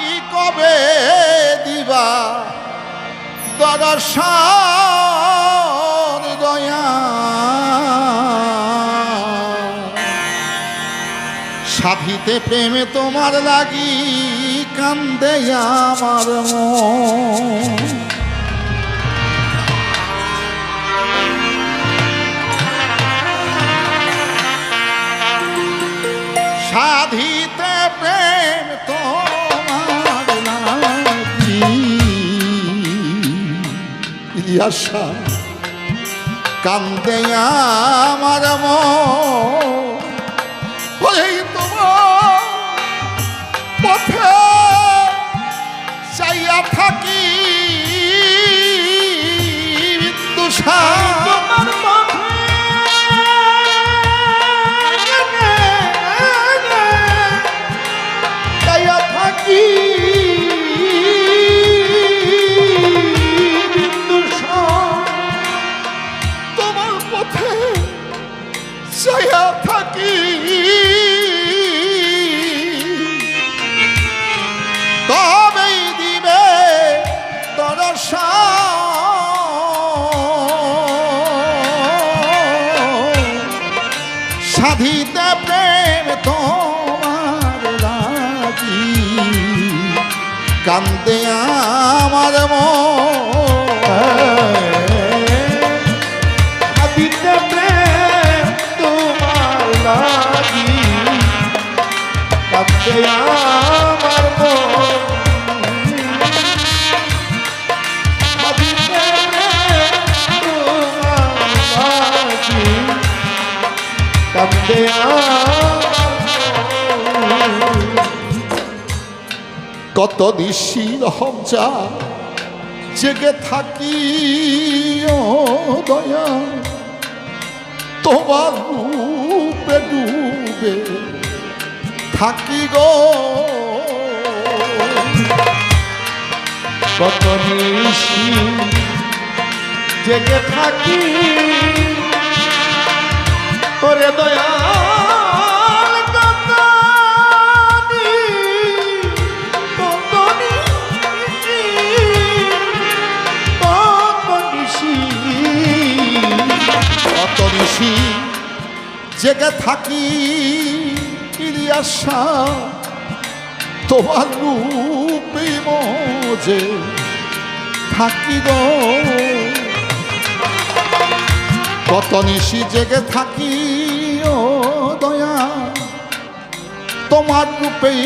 থাকি কবে দিবা? দর্শন দয়া। সাধিতে প্রেমে তোমার লাগি কান্দে আমার মন। ইয়াসা কান্দে আমার মই তোমার পথে চাইয়া থাকি। তুষার কান্দে আমার আদিতে প্রেম তোমার লাগি। কাঁদে আমার মন। কত নিশি যা জেগে থাকি দয়া। তোমার রূপে ডুবে থাকি গো। কত নিশি জেগে থাকি। ওরে দয়াল নিশি জেগে থাকি ইলিয়াসা, তোমার রূপে মজে থাকি কত নিশি জেগে থাকি ও দয়া, তোমার রূপেই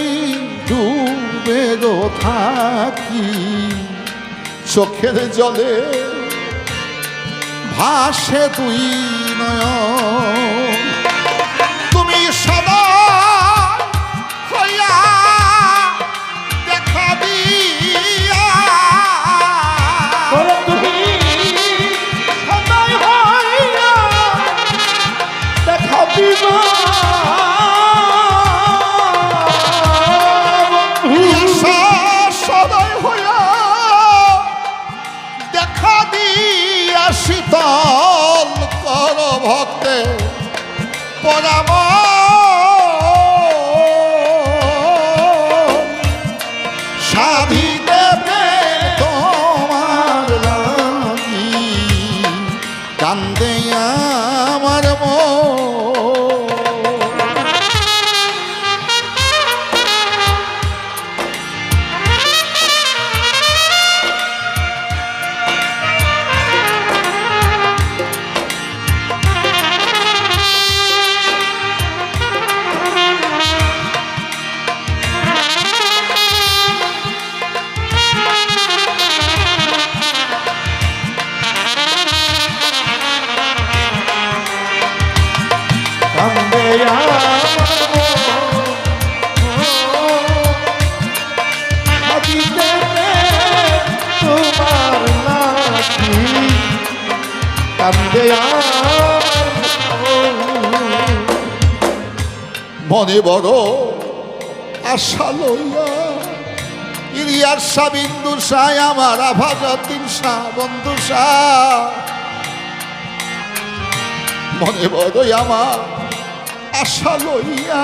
ডুবে গো থাকি। চোখের জলে ভাসে তুই নয়ন তুমি সদা হইয়া দেখা দিয়া। তুমি সদাই হইয়া দেখা দিবা। সদয় হইয়া দেখা দিয়া কর ভক্তে পরাম মন। বড় আশা লইয়া ইলিয়ার শাহ বিন্দু সাই, আমার আভাজতিন শাহ বন্ধু শাহ মনে বড়ই আমার আশা লইয়া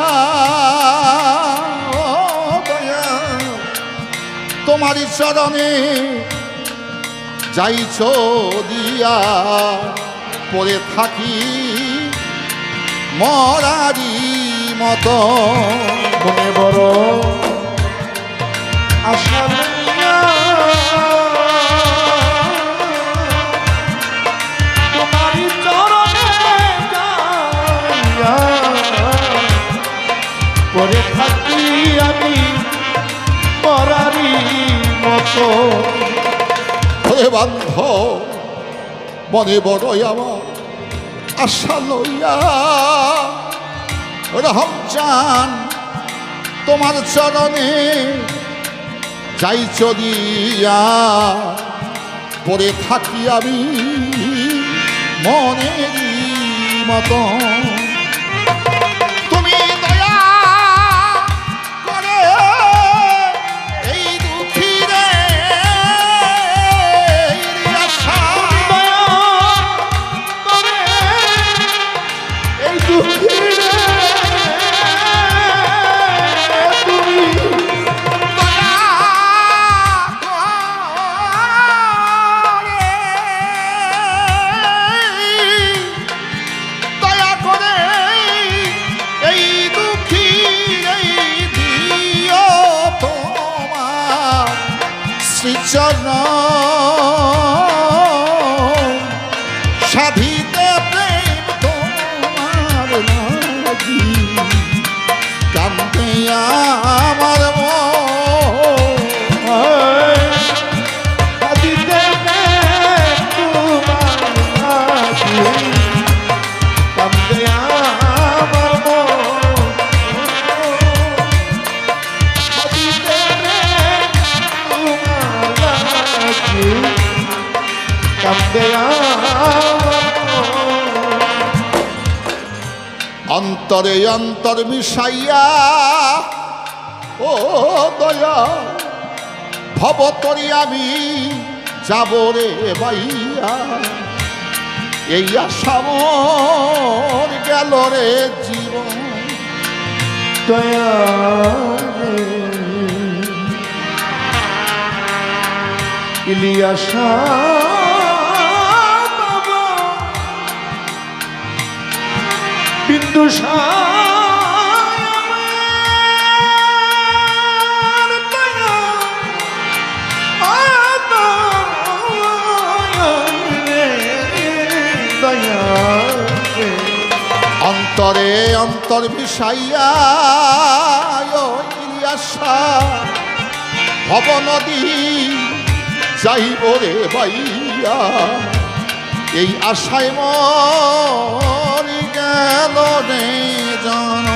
তোমারই চরণে যাইছ দিয়া পড়ে থাকি মরারি মতো বড় বান্ধ মনে বড়ই আমার আশা লইয়া। রহম চান তোমার চরণে, যাই চলিয়া পরে থাকি আমি মনেরই মতো অন্তরে অন্তর মিশাইয়া, ও দয়া ভবতরি আমি যাব রে বাইয়া এই আশা মোর গেল রে জীবন। দয়া ইলিয়াসা বিন্দু অন্তরে অন্তর ইলিয়াসা ভব নদী যাইব রে বাইয়া এই আশায় মর গেল রে জন